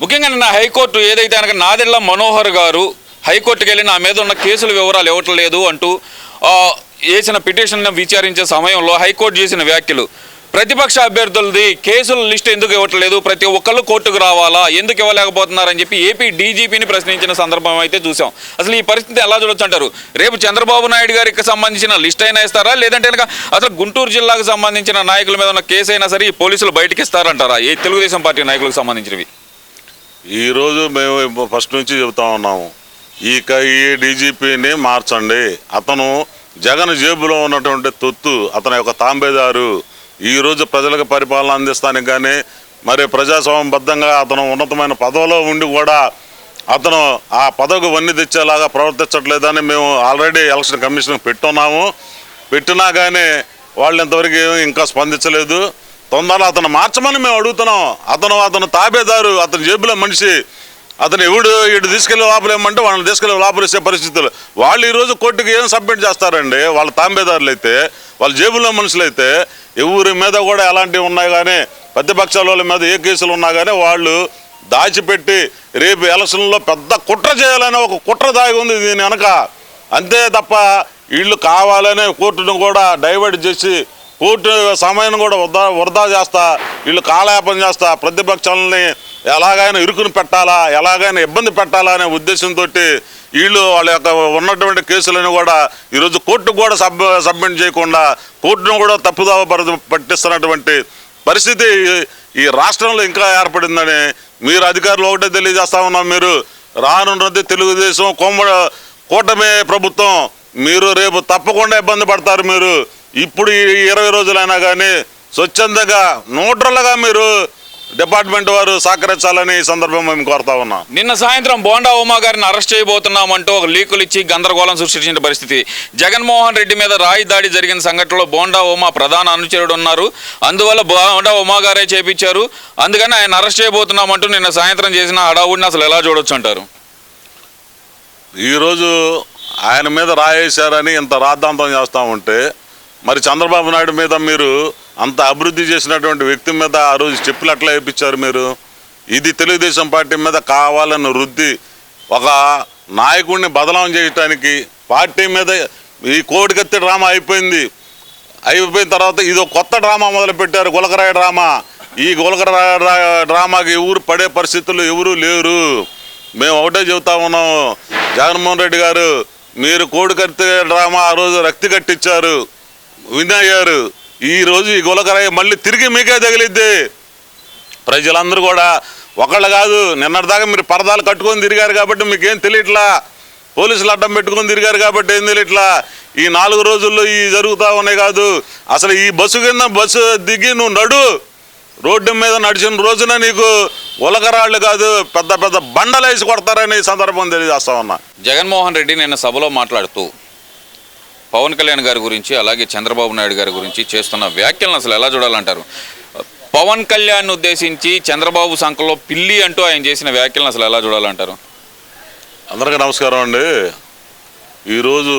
ముఖ్యంగా నిన్న హైకోర్టు ఏదైతే కనుక నాదెళ్ళ మనోహర్ గారు హైకోర్టుకి వెళ్ళి నా మీద ఉన్న కేసుల వివరాలు ఇవ్వట్లేదు అంటూ వేసిన పిటిషన్ను విచారించే సమయంలో హైకోర్టు చేసిన వ్యాఖ్యలు. ప్రతిపక్ష అభ్యర్థులది కేసుల లిస్ట్ ఎందుకు ఇవ్వట్లేదు ప్రతి ఒక్కళ్ళు కోర్టుకు రావాలా? ఎందుకు ఇవ్వలేకపోతున్నారని చెప్పి ఏపీ డీజీపీని ప్రశ్నించిన సందర్భం అయితే చూసాం. అసలు ఈ పరిస్థితి ఎలా చూడొచ్చు అంటారు? రేపు చంద్రబాబు నాయుడు గారికి సంబంధించిన లిస్ట్ అయినా ఇస్తారా? లేదంటే కనుక అసలు గుంటూరు జిల్లాకు సంబంధించిన నాయకుల మీద ఉన్న కేసు అయినా సరే ఈ పోలీసులు బయటకి ఇస్తారంటారా ఏ తెలుగుదేశం పార్టీ నాయకులకు సంబంధించినవి? ఈరోజు మేము ఫస్ట్ నుంచి చెబుతా ఉన్నాము. ఈ ఈ డీజీపీని మార్చండి. అతను జగన్ జేబులో ఉన్నటువంటి తొత్తు అతని యొక్క తాంబేదారు ఈరోజు ప్రజలకు పరిపాలన అందిస్తానికి కానీ మరి ప్రజాస్వామ్యబద్ధంగా అతను ఉన్నతమైన పదవిలో ఉండి కూడా అతను ఆ పదవికి వన్నీ తెచ్చేలాగా ప్రవర్తించట్లేదని మేము ఆల్రెడీ ఎలక్షన్ కమిషన్ పెట్టున్నాము. పెట్టినా కానీ వాళ్ళు ఇంతవరకు ఇంకా స్పందించలేదు. తొందరలో అతను మార్చమని మేము అడుగుతున్నాం. అతను అతను తాబేదారు అతని జేబులో మనిషి. అతను ఎవడు ఇటు తీసుకెళ్ళి లోపలేమంటే వాళ్ళని తీసుకెళ్ళి లోపలేసే పరిస్థితులు. వాళ్ళు ఈరోజు కోర్టుకి ఏం సబ్మిట్ చేస్తారండి? వాళ్ళ తాంబేదారులు అయితే వాళ్ళ జేబులో మనుషులు అయితే ఎవరి మీద కూడా ఎలాంటివి ఉన్నాయి కానీ ప్రతిపక్షాల వాళ్ళ మీద ఏ కేసులు ఉన్నా కానీ వాళ్ళు దాచిపెట్టి రేపు ఎలక్షన్లో పెద్ద కుట్ర చేయాలని ఒక కుట్ర దాగి ఉంది దీని వెనక. అంతే తప్ప వీళ్ళు కావాలనే కోర్టును కూడా డైవర్ట్ చేసి కోర్టు సమయం కూడా వృధా వృధా చేస్తా వీళ్ళు కాలయాపన చేస్తా ప్రతిపక్షాలని ఎలాగైనా ఇరుకుని పెట్టాలా ఎలాగైనా ఇబ్బంది పెట్టాలా అనే ఉద్దేశంతో వీళ్ళు వాళ్ళ యొక్క ఉన్నటువంటి కేసులను కూడా ఈరోజు కోర్టుకు కూడా సబ్ సబ్మిట్ చేయకుండా కోర్టును కూడా తప్పుదావ పట్టిస్తున్నటువంటి పరిస్థితి ఈ- రాష్ట్రంలో ఇంకా ఏర్పడిందని మీరు అధికారులు ఒకటే తెలియజేస్తా ఉన్నాం మీరు. రానున్నది తెలుగుదేశం కోమ కూటమి ప్రభుత్వం మీరు రేపు తప్పకుండా ఇబ్బంది పడతారు మీరు. ఇప్పుడు ఈ ఇరవై రోజులైనా కానీ స్వచ్ఛందంగా న్యూట్రల్గా మీరు డిపార్ట్మెంట్ వారు సహకరించాలని ఈ సందర్భం మేము కోరుతా ఉన్నాం. నిన్న సాయంత్రం బోండా ఉమా గారిని అరెస్ట్ చేయబోతున్నామంటూ ఒక లీకులు ఇచ్చి గందరగోళం సృష్టించిన పరిస్థితి. జగన్మోహన్ రెడ్డి మీద రాయి దాడి జరిగిన సంఘటనలో బోండా ఉమా ప్రధాన అనుచరుడు ఉన్నారు. అందువల్ల బోండా ఉమా గారే చేపించారు. అందుకని ఆయన అరెస్ట్ చేయబోతున్నామంటూ నిన్న సాయంత్రం చేసిన హడావుడిని అసలు ఎలా చూడొచ్చు అంటారు? ఈరోజు ఆయన మీద రాయేశారని ఇంత రాద్ధాంతం చేస్తూ ఉంటే మరి చంద్రబాబు నాయుడు మీద మీరు అంత అభివృద్ధి చేసినటువంటి వ్యక్తి మీద ఆ రోజు స్టెప్పులు అట్లా వేయించారు మీరు. ఇది తెలుగుదేశం పార్టీ మీద కావాలని రుద్ది ఒక నాయకుడిని బదలాం చేయటానికి పార్టీ మీద ఈ కోడికత్తి డ్రామా అయిపోయింది. అయిపోయిన తర్వాత ఇది కొత్త డ్రామా మొదలుపెట్టారు గులకరాయ డ్రామా. ఈ గులకరాయ డ్రామాకి ఎవరు పడే పరిస్థితులు ఎవరు లేరు. మేము ఒకటే చెబుతా ఉన్నాం జగన్మోహన్ రెడ్డి గారు మీరు కోడికత్తి డ్రామా ఆ రోజు రక్తి కట్టించారు. వినయ్ గారు ఈ రోజు ఈ గులకరయ్య మళ్ళీ తిరిగి మీకే తగిలిద్ది. ప్రజలందరూ కూడా ఒకళ్ళు కాదు నిన్నటిదాకా మీరు పరదాలు కట్టుకొని తిరిగారు కాబట్టి మీకేం తెలియట్లా? పోలీసులు అడ్డం పెట్టుకొని తిరిగారు కాబట్టి ఏం తెలియట్లా? ఈ నాలుగు రోజుల్లో ఈ జరుగుతూ ఉన్నాయి కాదు. అసలు ఈ బస్సు కింద బస్సు దిగి నువ్వు నడు. రోడ్డు మీద నడిచిన రోజున నీకు ఉలకరాళ్ళు కాదు పెద్ద పెద్ద బండలు వేసి కొడతారని ఈ సందర్భం తెలియజేస్తా ఉన్నా. జగన్మోహన్ రెడ్డి నిన్న సభలో మాట్లాడుతూ పవన్ కళ్యాణ్ గారి గురించి అలాగే చంద్రబాబు నాయుడు గారి గురించి చేస్తున్న వ్యాఖ్యలను అసలు ఎలా చూడాలంటారు? పవన్ కళ్యాణ్ ఉద్దేశించి చంద్రబాబు సంఖలో పిల్లి అంటూ ఆయన చేసిన వ్యాఖ్యలను అసలు ఎలా చూడాలంటారు? అందరికీ నమస్కారం అండి. ఈరోజు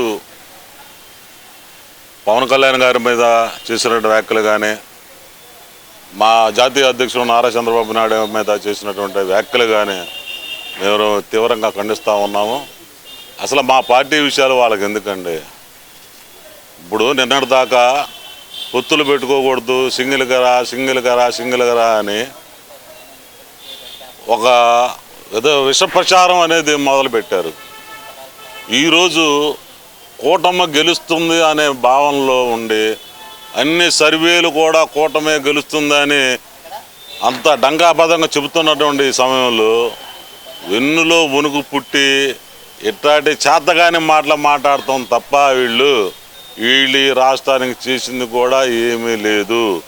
పవన్ కళ్యాణ్ గారి మీద చేసినటువంటి వ్యాఖ్యలు కానీ మా జాతీయ అధ్యక్షుడు నారా చంద్రబాబు నాయుడు మీద చేసినటువంటి వ్యాఖ్యలు కానీ మేము తీవ్రంగా ఖండిస్తూ ఉన్నాము. అసలు మా పార్టీ విషయాలు వాళ్ళకి ఎందుకండి? ఇప్పుడు నిన్నటి దాకా పొత్తులు పెట్టుకోకూడదు సింగిల్ కరా సింగిల్ కరా సింగిల్ కరా అని ఒక ఏదో విష ప్రచారం అనేది మొదలుపెట్టారు. ఈరోజు కూటమి గెలుస్తుంది అనే భావనలో ఉండి అన్ని సర్వేలు కూడా కూటమే గెలుస్తుందని అంత డంకాపదంగా చెబుతున్నటువంటి సమయంలో వెన్నులో వణుకు పుట్టి ఇట్లాంటి చేతగాని మాటలు మాట్లాడతాం తప్ప వీళ్ళు వీళ్ళు ఈ రాష్ట్రానికి చేసింది కూడా ఏమీ లేదు.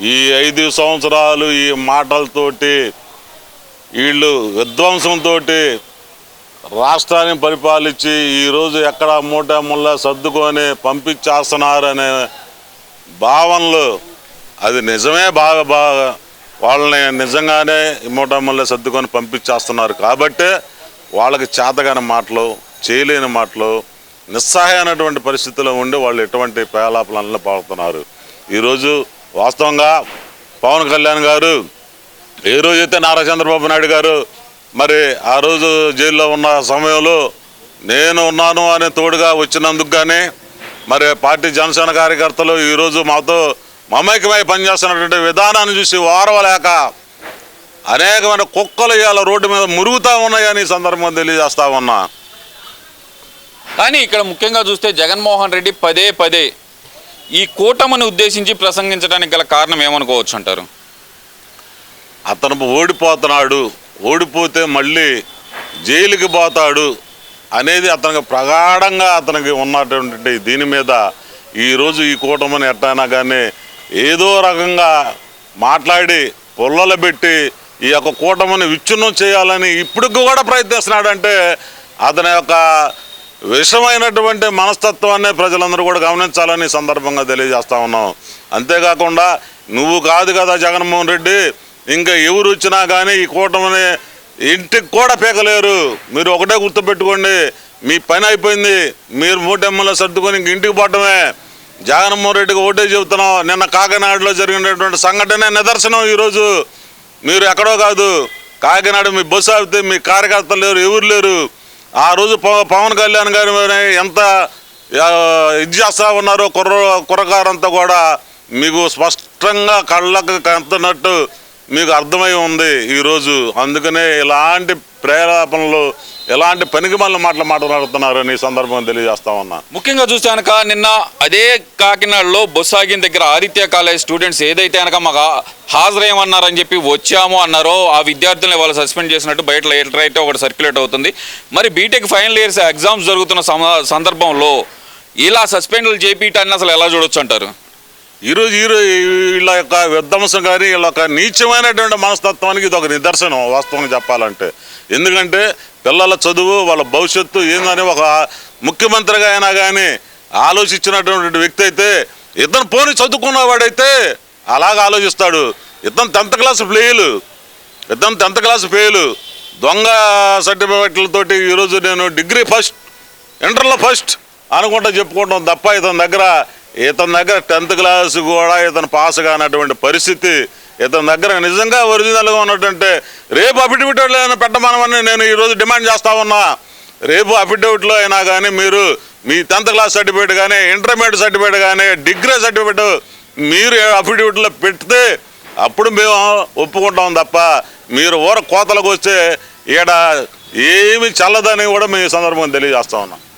ఈ ఐదు సంవత్సరాలు ఈ మాటలతోటి వీళ్ళు విధ్వంసంతో రాష్ట్రాన్ని పరిపాలించి ఈరోజు ఎక్కడ మూట ముళ్ళ సర్దుకొని పంపించేస్తున్నారనే భావనలు అది నిజమే బాగా బాగా వాళ్ళని నిజంగానే మూట సర్దుకొని పంపించేస్తున్నారు. కాబట్టే వాళ్ళకి చేతగాని మాటలు చేయలేని మాటలు నిస్సహాయమైనటువంటి పరిస్థితిలో ఉండి వాళ్ళు ఎటువంటి పేలాపలను పాడుతున్నారు. ఈరోజు వాస్తవంగా పవన్ కళ్యాణ్ గారు ఏ రోజైతే నారా చంద్రబాబు నాయుడు గారు మరి ఆ రోజు జైల్లో ఉన్న సమయంలో నేను ఉన్నాను అనే తోడుగా వచ్చినందుకు కానీ మరి పార్టీ జనసేన కార్యకర్తలు ఈరోజు మాతో మమైకమై పనిచేస్తున్నటువంటి విధానాన్ని చూసి ఓరవలేక అనేకమైన కుక్కలు ఇవాళ రోడ్డు మీద మురుగుతూ ఉన్నాయని ఈ సందర్భంగా తెలియజేస్తా ఉన్నా. కానీ ఇక్కడ ముఖ్యంగా చూస్తే జగన్మోహన్ రెడ్డి పదే పదే ఈ కూటమిని ఉద్దేశించి ప్రసంగించడానికి గల కారణం ఏమనుకోవచ్చు అంటారు? అతను ఓడిపోతున్నాడు ఓడిపోతే మళ్ళీ జైలుకి పోతాడు అనేది అతనికి ప్రగాఢంగా అతనికి ఉన్నటువంటి దీని మీద ఈరోజు ఈ కూటమిని ఎట్టయినా కానీ ఏదో రకంగా మాట్లాడి పొల్లలు పెట్టి ఈ యొక్క కూటమిని విచ్ఛిన్నం చేయాలని ఇప్పటికి కూడా ప్రయత్నిస్తున్నాడంటే అతని యొక్క విషమైనటువంటి మనస్తత్వాన్ని ప్రజలందరూ కూడా గమనించాలని సందర్భంగా తెలియజేస్తా ఉన్నాం. అంతేకాకుండా నువ్వు కాదు కదా జగన్మోహన్ రెడ్డి ఇంకా ఎవరు వచ్చినా కానీ ఈ కూటమిని ఇంటికి కూడా పీకలేరు. మీరు ఒకటే గుర్తుపెట్టుకోండి మీ పని అయిపోయింది మీరు మూటెమ్మలో సర్దుకొని ఇంక ఇంటికి పోవటమే. జగన్మోహన్ రెడ్డికి ఒకటే చెబుతున్నాం నిన్న కాకినాడలో జరిగినటువంటి సంఘటనే నిదర్శనం ఈరోజు. మీరు ఎక్కడో కాదు కాకినాడ మీ బస్సు ఆపితే మీ కార్యకర్తలు లేరు ఎవరు లేరు. ఆ రోజు పవ- పవన్ కళ్యాణ్ గారు ఎంత ఇది చేస్తా ఉన్నారో కుర్ర కుర్రకారంతా కూడా మీకు స్పష్టంగా కళ్ళకు కంతనట్టు మీకు అర్థమై ఉంది ఈరోజు అందుకనే ఇలాంటి ప్రేరేపణలు ఎలాంటి పనికి మళ్ళీ మాటలు మాట్లాడుతున్నారని ఈ సందర్భంగా తెలియజేస్తా ఉన్నా. ముఖ్యంగా చూస్తే కనుక నిన్న అదే కాకినాడలో బొస్సు ఆగిన దగ్గర ఆదిత్య కాలేజ్ స్టూడెంట్స్ ఏదైతే కనుక మాకు హాజరేయమన్నారని చెప్పి వచ్చాము అన్నారో ఆ విద్యార్థుల్ని వాళ్ళు సస్పెండ్ చేసినట్టు బయట లెటర్ అయితే ఒకటి సర్క్యులేట్ అవుతుంది. మరి బీటెక్ ఫైనల్ ఇయర్స్ ఎగ్జామ్స్ జరుగుతున్న సందర్భంలో ఇలా సస్పెండ్లు చేపియటాన్ని అసలు ఎలా చూడొచ్చు అంటారు? ఈరోజు ఈరో వీళ్ళ యొక్క విధ్వంసం కానీ వీళ్ళ యొక్క నీచమైనటువంటి మనస్తత్వానికి ఇది ఒక నిదర్శనం వాస్తవంగా చెప్పాలంటే. ఎందుకంటే పిల్లల చదువు వాళ్ళ భవిష్యత్తు ఏందని ఒక ముఖ్యమంత్రిగా అయినా కానీ ఆలోచించినటువంటి వ్యక్తి అయితే ఇతను పోని చదువుకున్నవాడైతే అలాగ ఆలోచిస్తాడు. ఇతను టెన్త్ క్లాస్ ఫెయిలు ఇతను టెన్త్ క్లాస్ ఫెయిల్ దొంగ సర్టిఫికెట్లతోటి ఈరోజు నేను డిగ్రీ ఫస్ట్ ఇంటర్లో ఫస్ట్ అనుకుంటా చెప్పుకుంటాం తప్ప ఇతని దగ్గర ఇతని దగ్గర టెన్త్ క్లాస్ కూడా ఇతను పాస్ కానటువంటి పరిస్థితి ఇతని దగ్గర నిజంగా ఒరిజినల్గా ఉన్నటువంటి రేపు అఫిడవిట్లో అయినా పెట్టమనమని నేను ఈరోజు డిమాండ్ చేస్తా ఉన్నా. రేపు అఫిడవిట్లో అయినా కానీ మీరు మీ టెన్త్ క్లాస్ సర్టిఫికేట్ కానీ ఇంటర్మీడియట్ సర్టిఫికేట్ కానీ డిగ్రీ సర్టిఫికేట్ మీరు అఫిడవిట్లో పెడితే అప్పుడు మేము ఒప్పుకుంటాం తప్ప మీరు ఊర కోతలకు వస్తే ఈడ ఏమి చల్లదని కూడా మేము ఈ సందర్భంగా తెలియజేస్తా ఉన్నాం.